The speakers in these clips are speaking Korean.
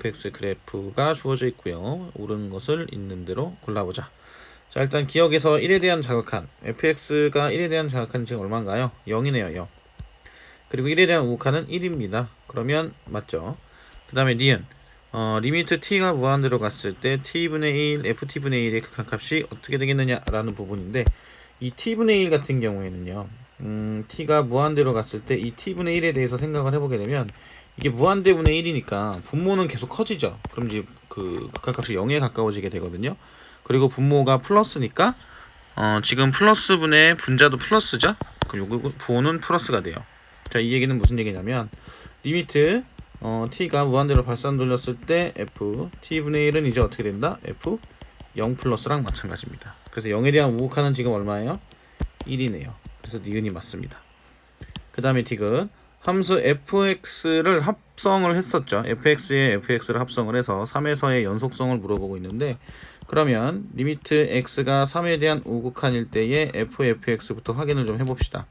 fx 그래프가 주어져 있고요. 옳은 것을 있는 대로 골라보자. 자 일단 기억에서 1에 대한 자극한 fx가 1에 대한 자극한 지금 얼마인가요? 0이네요 0 그리고 1에 대한 우극한은 1입니다 그러면 맞죠 그 다음에 니은 어, 리미트 t가 무한대로 갔을 때 t분의 1 ft분의 1의 극한값이 어떻게 되겠느냐 라는 부분인데 이 t분의 1 같은 경우에는요 음, t가 무한대로 갔을 때 이 t분의 1에 대해서 생각을 해보게 되면 이게 무한대 분의 1이니까 분모는 계속 커지죠 그럼 이제 그 극한값이 0에 가까워지게 되거든요 그리고 분모가 플러스니까 어, 지금 플러스 분의 분자도 플러스죠? 요거 부호는 플러스가 돼요. 자, 이 얘기는 무슨 얘기냐면 리미트 어, t가 무한대로 발산 돌렸을 때 f t분의 1은 이제 어떻게 된다? f 0 플러스랑 마찬가지입니다. 그래서 0에 대한 우극한은 지금 얼마예요? 1이네요. 그래서 니은이 맞습니다. 그 다음에 디귿 함수 fx를 합성을 했었죠. fx에 fx를 합성을 해서 3에서의 연속성을 물어보고 있는데 그러면 리미트 x가 3에 대한 우극한일 때의 f fx부터 확인을 좀 해봅시다.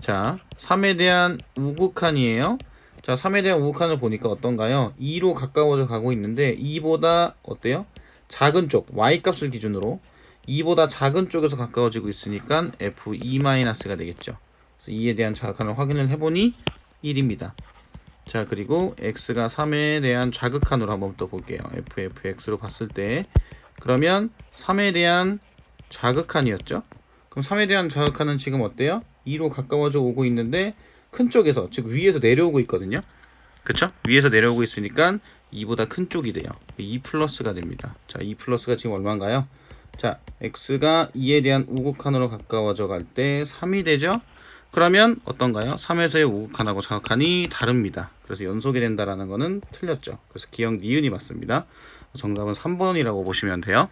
자, 3에 대한 우극한이에요. 자, 3에 대한 우극한을 보니까 어떤가요? 2로 가까워져 가고 있는데 2보다 어때요? 작은 쪽 y 값을 기준으로 2보다 작은 쪽에서 가까워지고 있으니까 f2-가 되겠죠. 2에 대한 자극한을 확인을 해보니 1입니다. 자 그리고 x가 3에 대한 자극한으로 한번 또 볼게요. ffx로 봤을 때 그러면 3에 대한 자극한이었죠. 그럼 3에 대한 자극한은 지금 어때요? 2로 가까워져 오고 있는데 큰 쪽에서 즉 위에서 내려오고 있거든요. 그쵸? 위에서 내려오고 있으니까 2보다 큰 쪽이 돼요. 2 플러스가 됩니다. 자, 2 플러스가 지금 얼마인가요? 자, x가 2에 대한 우극한으로 가까워져 갈 때 3이 되죠? 그러면 어떤가요? 3에서의 우극한하고 자극한이 다릅니다. 그래서 연속이 된다라는 거는 틀렸죠. 그래서 기억 니은이 맞습니다. 정답은 3번이라고 보시면 돼요.